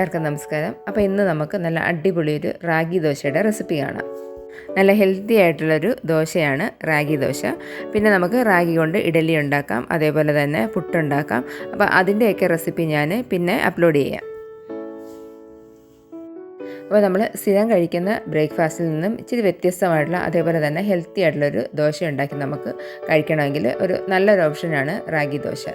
എല്ലാവർക്കും നമസ്കാരം. അപ്പോൾ ഇന്ന് നമുക്ക് നല്ല അടിപൊളി ഒരു റാഗി ദോശയുടെ റെസിപ്പി കാണാം. നല്ല ഹെൽത്തി ആയിട്ടുള്ളൊരു ദോശയാണ് റാഗി ദോശ. പിന്നെ നമുക്ക് റാഗി കൊണ്ട് ഇഡലി ഉണ്ടാക്കാം അതേപോലെ തന്നെ പുട്ടുണ്ടാക്കാം അപ്പോൾ അതിന്റെയൊക്കെ റെസിപ്പി ഞാൻ പിന്നെ അപ്ലോഡ് ചെയ്യാം. അപ്പോൾ നമ്മൾ സ്ഥിരം കഴിക്കുന്ന ബ്രേക്ക്ഫാസ്റ്റിൽ നിന്നും ഇച്ചിരി വ്യത്യസ്തമായിട്ടുള്ള അതേപോലെ തന്നെ ഹെൽത്തി ആയിട്ടുള്ളൊരു ദോശ ഉണ്ടാക്കി നമുക്ക് കഴിക്കണമെങ്കിൽ ഒരു നല്ലൊരു ഓപ്ഷനാണ് റാഗി ദോശ.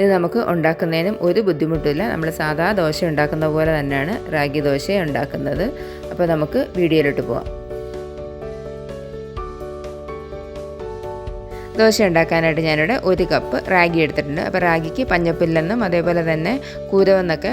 ഇത് നമുക്ക് ഉണ്ടാക്കുന്നതിനും ഒരു ബുദ്ധിമുട്ടില്ല നമ്മൾ സാധാ ദോശ ഉണ്ടാക്കുന്ന പോലെ തന്നെയാണ് റാഗി ദോശ ഉണ്ടാക്കുന്നത്. അപ്പോൾ നമുക്ക് വീഡിയോയിലോട്ട് പോവാം. ദോശ ഉണ്ടാക്കാനായിട്ട് ഞാനിവിടെ ഒരു കപ്പ് റാഗി എടുത്തിട്ടുണ്ട്. അപ്പോൾ റാഗിക്ക് പഞ്ഞപ്പില്ലെന്നും അതേപോലെ തന്നെ കൂരവെന്നൊക്കെ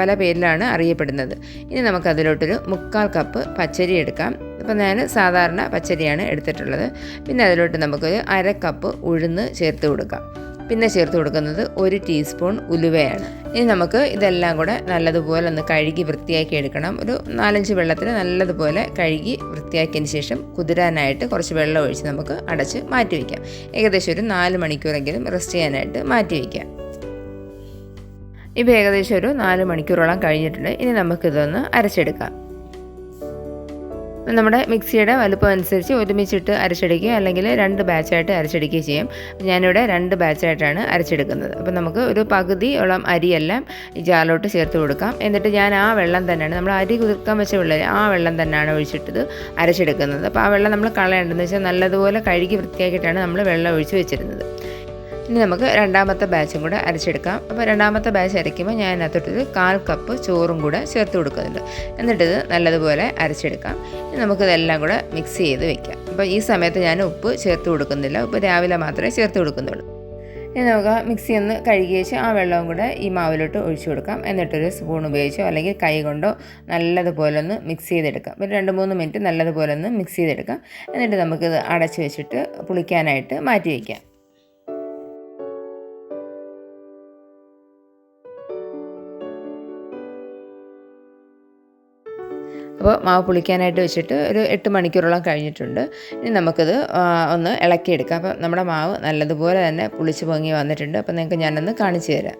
പല പേരിലാണ് അറിയപ്പെടുന്നത്. ഇനി നമുക്ക് അതിലോട്ടൊരു മുക്കാൽ കപ്പ് പച്ചരി എടുക്കാം. അപ്പോൾ ഞാൻ സാധാരണ പച്ചരിയാണ് എടുത്തിട്ടുള്ളത്. പിന്നെ അതിലോട്ട് നമുക്കൊരു അര കപ്പ് ഉഴുന്ന് ചേർത്ത് കൊടുക്കാം. പിന്നെ ചേർത്ത് കൊടുക്കുന്നത് ഒരു ടീസ്പൂൺ ഉലുവയാണ്. ഇനി നമുക്ക് ഇതെല്ലാം കൂടെ നല്ലതുപോലെ ഒന്ന് കഴുകി വൃത്തിയാക്കി എടുക്കണം. ഒരു നാലഞ്ച് വെള്ളത്തിൽ നല്ലതുപോലെ കഴുകി വൃത്തിയാക്കിയതിന് ശേഷം കുതിരാനായിട്ട് കുറച്ച് വെള്ളം ഒഴിച്ച് നമുക്ക് അടച്ച് മാറ്റി വയ്ക്കാം. ഏകദേശം ഒരു നാല് മണിക്കൂറെങ്കിലും റെസ്റ്റ് ചെയ്യാനായിട്ട് മാറ്റി വയ്ക്കാം. ഇപ്പോൾ ഏകദേശം ഒരു നാല് മണിക്കൂറോളം കഴിഞ്ഞിട്ടുണ്ട്. ഇനി നമുക്കിതൊന്ന് അരച്ചെടുക്കാം. നമ്മുടെ മിക്സിയുടെ വലുപ്പം അനുസരിച്ച് ഒരുമിച്ചിട്ട് അരച്ചെടുക്കുക അല്ലെങ്കിൽ രണ്ട് ബാച്ചായിട്ട് അരച്ചെടുക്കുകയും ചെയ്യും. ഞാനിവിടെ രണ്ട് ബാച്ചായിട്ടാണ് അരച്ചെടുക്കുന്നത്. അപ്പോൾ നമുക്ക് ഒരു പകുതി ഓളം അരിയെല്ലാം ഈ ജാലോട്ട് ചേർത്ത് കൊടുക്കാം. എന്നിട്ട് ഞാൻ ആ വെള്ളം തന്നെയാണ് നമ്മൾ അരി കുതിർക്കാൻ വെച്ച വെള്ളം ആ വെള്ളം തന്നെയാണ് ഒഴിച്ചിട്ടത് അരച്ചെടുക്കുന്നത്. അപ്പോൾ ആ വെള്ളം നമ്മൾ കളയേണ്ടതെന്ന് വെച്ചാൽ നല്ലതുപോലെ കഴുകി വൃത്തിയാക്കിയിട്ടാണ് നമ്മൾ വെള്ളം ഒഴിച്ച് വെച്ചിരുന്നത്. ഇനി നമുക്ക് രണ്ടാമത്തെ ബാച്ചും കൂടെ അരച്ചെടുക്കാം. അപ്പോൾ രണ്ടാമത്തെ ബാച്ച് അരയ്ക്കുമ്പോൾ ഞാൻ അതിനകത്തോട്ടൊരു കാൽ കപ്പ് ചോറും കൂടെ ചേർത്ത് കൊടുക്കുന്നുണ്ട്. എന്നിട്ടിത് നല്ലതുപോലെ അരച്ചെടുക്കാം. ഇനി നമുക്കിതെല്ലാം കൂടെ മിക്സ് ചെയ്ത് വെക്കാം. അപ്പോൾ ഈ സമയത്ത് ഞാൻ ഉപ്പ് ചേർത്ത് കൊടുക്കുന്നില്ല. ഉപ്പ് രാവിലെ മാത്രമേ ചേർത്ത് കൊടുക്കുന്നുള്ളൂ. ഇനി നമുക്ക് മിക്സി ഒന്ന് കഴുകി വെച്ച് ആ വെള്ളവും കൂടെ ഈ മാവിലോട്ട് ഒഴിച്ചു കൊടുക്കാം. എന്നിട്ടൊരു സ്പൂൺ ഉപയോഗിച്ചോ അല്ലെങ്കിൽ കൈ കൊണ്ടോ നല്ലതുപോലെ ഒന്ന് മിക്സ് ചെയ്തെടുക്കാം. ഒരു രണ്ട് മൂന്ന് മിനിറ്റ് നല്ലതുപോലെ ഒന്ന് മിക്സ് ചെയ്തെടുക്കാം. എന്നിട്ട് നമുക്കിത് അടച്ച് വെച്ചിട്ട് പുളിക്കാനായിട്ട് മാറ്റി വയ്ക്കാം അപ്പോൾ മാവ് പുളിക്കാനായിട്ട് വെച്ചിട്ട് ഒരു എട്ട് മണിക്കൂറോളം കഴിഞ്ഞിട്ടുണ്ട്. ഇനി നമുക്കിത് ഒന്ന് ഇളക്കിയെടുക്കാം. അപ്പോൾ നമ്മുടെ മാവ് നല്ലതുപോലെ തന്നെ പുളിച്ച് പൊങ്ങി വന്നിട്ടുണ്ട്. അപ്പോൾ നിങ്ങൾക്ക് ഞാനൊന്ന് കാണിച്ചു തരാം.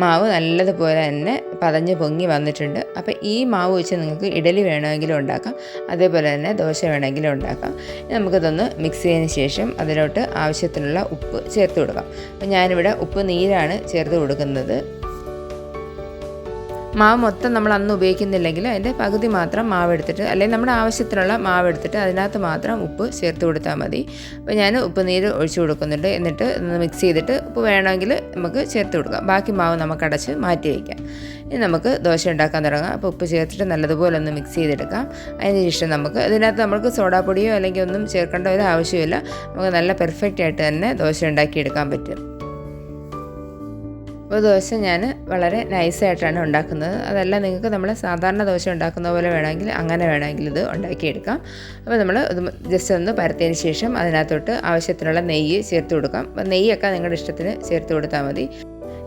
മാവ് നല്ലതുപോലെ തന്നെ പതഞ്ഞ് പൊങ്ങി വന്നിട്ടുണ്ട്. അപ്പോൾ ഈ മാവ് വെച്ച് നിങ്ങൾക്ക് ഇഡലി വേണമെങ്കിലും ഉണ്ടാക്കാം. അതേപോലെ തന്നെ ദോശ വേണമെങ്കിലും ഉണ്ടാക്കാം. നമുക്കിതൊന്ന് മിക്സ് ചെയ്തതിന് ശേഷം അതിലോട്ട് ആവശ്യത്തിനുള്ള ഉപ്പ് ചേർത്ത് കൊടുക്കാം. അപ്പോൾ ഞാനിവിടെ ഉപ്പ് നീരാണ് ചേർത്ത് കൊടുക്കുന്നത്. മാവ് മൊത്തം നമ്മൾ അന്ന് ഉപയോഗിക്കുന്നില്ലെങ്കിൽ അതിന്റെ പകുതി മാത്രം മാവ് എടുത്തിട്ട് അല്ലെങ്കിൽ നമ്മുടെ ആവശ്യത്തിനുള്ള മാവ് എടുത്തിട്ട് അതിനകത്ത് മാത്രം ഉപ്പ് ചേർത്ത് കൊടുത്താൽ മതി. അപ്പോൾ ഞാൻ ഉപ്പ് നീര് ഒഴിച്ചു കൊടുക്കുന്നുണ്ട്. എന്നിട്ട് മിക്സ് ചെയ്തിട്ട് ഉപ്പ് വേണമെങ്കിൽ നമുക്ക് ചേർത്ത് കൊടുക്കാം. ബാക്കി മാവ് നമുക്ക് അടച്ച് മാറ്റി വയ്ക്കാം. ഇനി നമുക്ക് ദോശ ഉണ്ടാക്കാൻ തുടങ്ങാം. അപ്പോൾ ഉപ്പ് ചേർത്തിട്ട് നല്ലതുപോലെ ഒന്ന് മിക്സ് ചെയ്തെടുക്കാം. അതിന് ശേഷം നമുക്ക് അതിനകത്ത് നമുക്ക് സോഡാപ്പൊടിയോ അല്ലെങ്കിൽ ഒന്നും ചേർക്കേണ്ട ഒരു ആവശ്യമില്ല. നമുക്ക് നല്ല പെർഫെക്റ്റ് ആയിട്ട് തന്നെ ദോശ ഉണ്ടാക്കിയെടുക്കാൻ പറ്റും. അപ്പോൾ ദോശ ഞാൻ വളരെ നൈസായിട്ടാണ് ഉണ്ടാക്കുന്നത്. അതല്ല നിങ്ങൾക്ക് നമ്മൾ സാധാരണ ദോശ ഉണ്ടാക്കുന്ന പോലെ വേണമെങ്കിൽ അങ്ങനെ വേണമെങ്കിൽ ഇത് ഉണ്ടാക്കിയെടുക്കാം. അപ്പോൾ നമ്മൾ ഇത് ജസ്റ്റ് ഒന്ന് പരത്തിയതിന് ശേഷം അതിനകത്തോട്ട് ആവശ്യത്തിനുള്ള നെയ്യ് ചേർത്ത് കൊടുക്കാം. അപ്പോൾ നെയ്യൊക്കെ നിങ്ങളുടെ ഇഷ്ടത്തിന് ചേർത്ത് കൊടുത്താൽ മതി.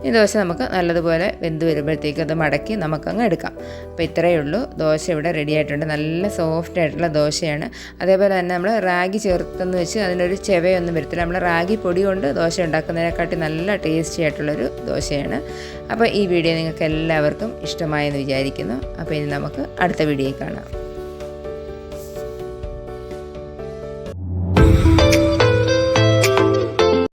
ഈ ദോശ നമുക്ക് നല്ലതുപോലെ വെന്ത് വരുമ്പോഴത്തേക്ക് അത് മടക്കി നമുക്കങ്ങ് എടുക്കാം. അപ്പോൾ ഇത്രയേ ഉള്ളൂ. ദോശ ഇവിടെ റെഡി ആയിട്ടുണ്ട്. നല്ല സോഫ്റ്റ് ആയിട്ടുള്ള ദോശയാണ്. അതേപോലെ തന്നെ നമ്മൾ റാഗി ചേർത്തെന്ന് വെച്ച് അതിനൊരു ചെവയൊന്നും വരത്തില്ല. നമ്മൾ റാഗി പൊടി കൊണ്ട് ദോശ ഉണ്ടാക്കുന്നതിനെക്കാട്ടി നല്ല ടേസ്റ്റി ആയിട്ടുള്ളൊരു ദോശയാണ്. അപ്പോൾ ഈ വീഡിയോ നിങ്ങൾക്ക് എല്ലാവർക്കും ഇഷ്ടമായെന്ന് വിചാരിക്കുന്നു. അപ്പോൾ ഇനി നമുക്ക് അടുത്ത വീഡിയോ കാണാം.